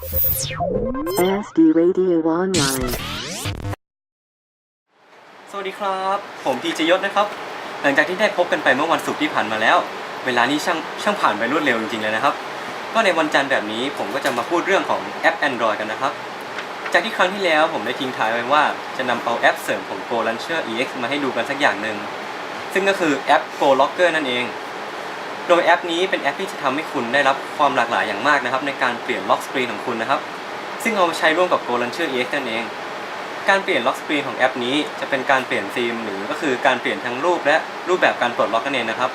ASD Radio Online. สวัสดีครับ ผมทีจยศนะครับ หลังจากที่ได้พบกันไปเมื่อวันศุกร์ที่ผ่านมาแล้ว เวลานี้ช่างช่างผ่านไปรวดเร็วจริงๆเลยนะครับ ก็ในวันจันทร์แบบนี้ผมก็จะมาพูดเรื่องของแอป Android กันนะครับ จากที่ครั้งที่แล้วผมได้ทิ้งท้ายไว้ว่าจะนำเอาแอปเสริมของ Go Launcher EX มาให้ดูกันสักอย่างหนึ่ง ซึ่งก็คือแอป Go Locker นั่นเอง โดยแอปนี้เป็นแอปที่จะทำให้คุณได้รับความหลากหลายอย่างมากนะครับ ในการเปลี่ยนล็อกสกรีนของคุณนะครับ ซึ่งเอามาใช้ร่วมกับ Go Launcher EX นั่นเอง การเปลี่ยนล็อกสกรีนของแอปนี้จะเป็นการเปลี่ยนธีมหรือก็คือการเปลี่ยนทั้งรูปและรูปแบบการปลดล็อกนั่นเองนะครับ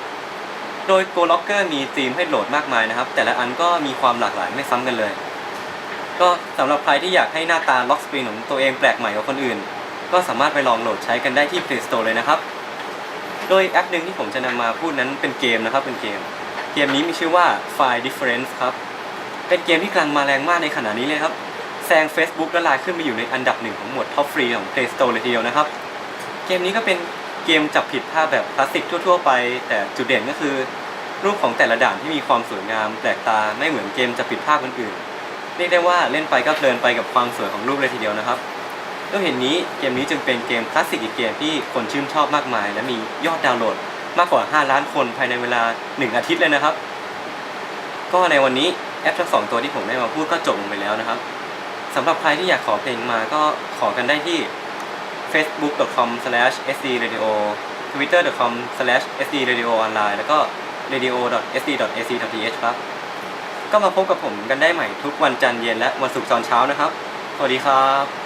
โดย Go Locker มีธีมให้โหลดมากมายนะครับ แต่ละอันก็มีความหลากหลายไม่ซ้ำกันเลย ก็สำหรับใครที่อยากให้หน้าตาล็อกสกรีนของตัวเองแปลกใหม่กว่าคนอื่น ก็สามารถไปลองโหลดใช้กันได้ที่ Play Store เลยนะครับ โดยแอปหนึ่งที่ผมจะนำมาพูดนั้นเป็นเกมนะครับเป็นเกม เกมนี้มีชื่อว่า File Difference ครับ เป็นเกมที่กำลังมาแรงมากในขณะนี้เลยครับแซง Facebook และไลน์ขึ้นไปอยู่ในอันดับหนึ่งของหมวดท็อปฟรีของ Play Store เลยทีเดียวนะครับ เกมนี้ก็เป็นเกมจับผิดภาพแบบคลาสสิกทั่ว ๆ ไป แต่จุดเด่นก็คือ รูปของแต่ละด่านที่มีความสวยงามแปลกตาไม่เหมือนเกมจับผิดภาพอื่นๆเรียกได้ว่าเล่นไปก็เพลินไปกับความสวยของรูปเลยทีเดียวนะครับ ด้วยเหตุนนี้เกมนี้จึงเป็นเกมคลาสสิกอีกเกมที่คนชื่นชอบมากมาย และมียอดดาวน์โหลดมากกว่า 5 ล้านคนภายในเวลา 1 อาทิตย์เลยนะครับ ก็ในวันนี้แอปทั้งสองตัวที่ผมได้มาพูดก็จบลงไปแล้วนะครับสำหรับใครที่อยากขอเพลงมาก็ขอกันได้ที่ facebook.com/sdradio twitter.com/sdradio online แล้วก็ radio.sd.ac.th ครับ ก็มาพบกับผมกันได้ใหม่ทุกวันจันทร์เย็นและวันศุกร์ตอนเช้านะครับ สวัสดีครับ